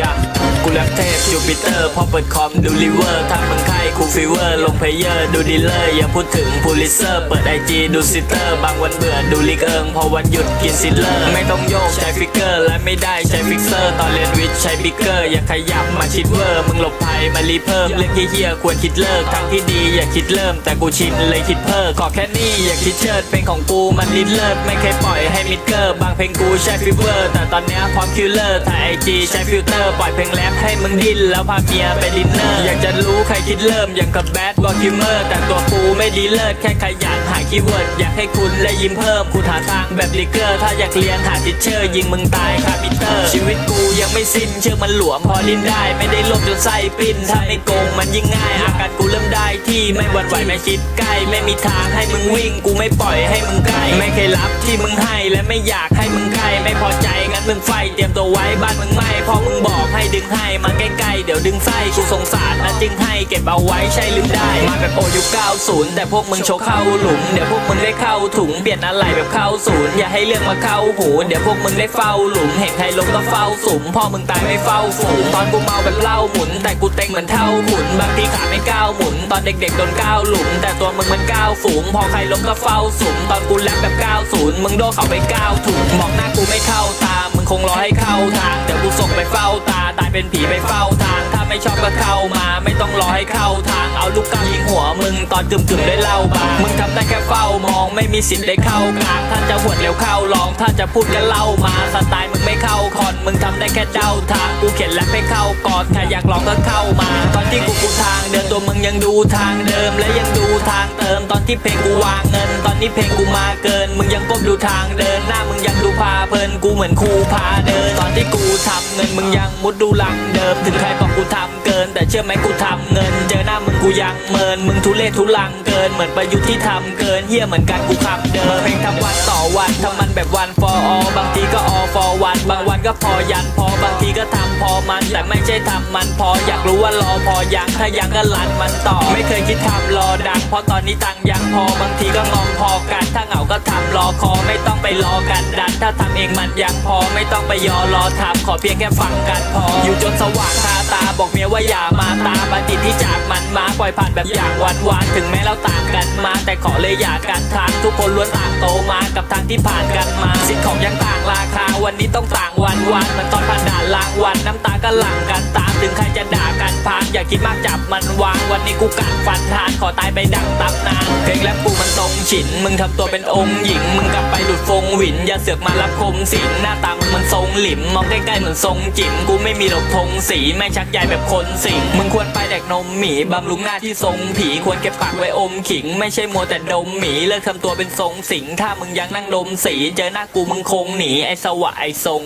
อ กูรักเทพจูปิเตอร์พอเปิดคอมดูลิเวอร์ถ้ามึงไข้คูฟีเวอร์ลงเพเยอร์ดูดีลเลอร์อย่าพูดถึงพูลิเซอร์ เปิดไอจีดูซิเตอร์บางวันเบื่อดูลิกเอิงพอวันหยุดกินซิลเลอร์ ไม่ต้องโยกใช้ฟิกเกอร์ และไม่ได้ใช้ฟิกเซอร์ ตอนเรียนวิทย์ใช้บิ๊กเกอร์ อย่าขยับมาชิดเวอร์ มึงหลบภัยมารีเพิ่มเรื่องเฮี้ยควรคิดเลิกทางที่ดีอย่าคิดเริ่มแต่กูชินเลยคิดเพิ่มขอแค่นี้อย่าคิดเชิดเป็นของกูมันลิ้นเลิศไม่เคยปล่อยให้มิดเกอร์บางเพลงกูใช้ฟิเวอร์แต่ตอนเนี้ยพร้อมคิลเลอร์ถ่ายไอจีใช้ฟิลเตอร์ปล่อยเพลงแรปให้มึงดิ้นแล้วพาเมียไปดินเนอร์ อยากจะรู้ใครคิดเริ่มอย่างกับแบดบอคิมเมอร์ แต่ตัวกูไม่ดีเลิศแค่ขยันหาคีย์เวิร์ดอยากให้คุณและยิ้มเพิ่มกูหาทางแบบลิเกอร์ ถ้าอยากเรียนหาทิชเชอร์ยิงมึงตายคามิเตอร์ ชีวิตกูยังไม่สิ้นเชื่อมันหลวมพอลิ้นได้ ไม่ได้ลบจนไส้ปิ้นถ้าไม่โกงมันยิ่งง่าย อาการกูเริ่มได้ที่ไม่หวั่นไหวไม่ชิดใกล้ไม่มีทางให้มึงวิ่งกูไม่ปล่อยให้มึงใกล้ไม่เคยรับที่มึงให้และไม่อยากให้มึงใกล้ไม่พอใจ มึงไฟเตรียมตัวไว้บ้านมึงไม่พอมึงบอกให้ดึงให้มันใกล้ๆเดี๋ยวดึงไส้กูสงสารนะจึงให้เก็บเอาไว้ใช่ลืมได้มาแบบโอยุ90 แต่พวกมึงโชว์เข้าหลุมเดี๋ยวพวกมึงได้เข้าถุงเปลี่ยนอะไรแบบเข้าศูนย์อย่าให้เรื่องมาเข้าหูเดี๋ยวพวกมึงได้เฝ้าหลุมเห็นใครลงก็เฝ้าสุมพ่อมึงตายไม่เฝ้าฝูงตอนกูเมาแบบเหล้าหมุน แต่กูเต็งเหมือนเท่าขุนบางทีขาไม่ก้าวหมุน ตอนเด็กๆโดนก้าวหลุม แต่ตัวมึงมันก้าวฝูงพอใครล้มก็เฝ้าสุมตอนกูแรปแบบ90มึงโดนเขาไปก้าวถุงมองหน้ากูไม่เข้าตามมึงคงรอให้เข้าทาง เดี๋ยวกูส่งไปเฝ้าตา ตายเป็นผีไปเฝ้าทาง ถ้าไม่ชอบก็เข้ามา ไม่ต้องรอให้เข้าทาง เอาลูกกาวยิงหัวมึงตอนกึ่มจึ่มๆได้เล่าบาง มึงทำได้แค่เฝ้ามอง ไม่มีสิทธิ์ได้เข้ากลาง ถ้าจะหวดเร็วเข้าลอง ถ้าจะพูดก็เล่ามา สไตล์มึงไม่ มึงทำได้แค่เดาทางกูเขียนแล้วไม่เข้ากอดใครอยากลองก็เข้ามา ตอนที่กูกูทางเดินตัวมึงยังดูทางเดิมและยังดูทางเติมตอนที่เพลงกูวางเงิน ตอนนี้เพลงกูมาเกิน มึงยังก้มดูทางเดินหน้ามึงยังดูพาเพลินกูเหมือนครูพาเดิน ตอนที่กูทำเงินมึงยังมุดดูหลังเดิมถึงใครบอกกูทำเกิน แต่เชื่อไหมกูทำเงิน เจอหน้ามึง กูยังเมินมึงทุเรศทุลังเกิน เหมือนประยุทธ์ที่ทำเกินเฮี้ยเหมือนกันกูคำเดิมเพลงทำวันต่อวันทำมันแบบวัน for all บางทีก็ all for one บางวันก็พอยันพอบางทีก็ทำพอมันแต่ไม่ใช่ทำมันพออยากรู้ว่ารอพอยังถ้ายังก็ลันมันต่อ ไม่เคยคิดทำรอดังเพราะตอนนี้ตังยังพอบางทีก็งอมพอกันถ้าเหงาก็ทำรอคอไม่ต้องไปรอกันดันถ้าทำเองมันยังพอไม่ต้องไปยอรอทำขอเพียงแค่ฟังกันพอ อยู่จนสว่างคาตาบอกเมียว่าอย่ามาตาบัณฑิตที่จากมันมาปล่อยผ่านแบบอย่างวันวานถึงแม้เราต่างกันมา แต่ขอเลยอย่ากันทางทุกคนล้วนต่างโตมากับทางที่ผ่านกันมาสิ่งของยังต่างราคาวันนี้ต้องต่างวันวันมันตอนผ่านด่านลางวันน้ำตาก็หลั่งกันตามถึงใครจะด่ากันพานอย่าคิดมากจับมันวาง นี้กูกัดฟันทานขอตายไปดังตำนานเพลงและกูมันตรงฉิน มึงทำตัวเป็นองค์หญิง มึงกลับไปหลุดฟงหวิน อย่าเสือกมารับคมสิงหน้าตามึงมันทรงหลิม มองใกล้ๆเหมือนทรงจิ๋มกูไม่มีหลกธงสีแม่ชักใหญ่แบบคนสิงมึงควรไปแดกนมหมีบำรุงหน้าที่ทรงผีควรเก็บปากไว้อมขิง ไม่ใช่มัวแต่ดมหมีเลิกทำตัวเป็นทรงสิงถ้ามึงยังนั่งดมสี เจอหน้ากูมึงคงหนีไอ้สวะไอ้ทรง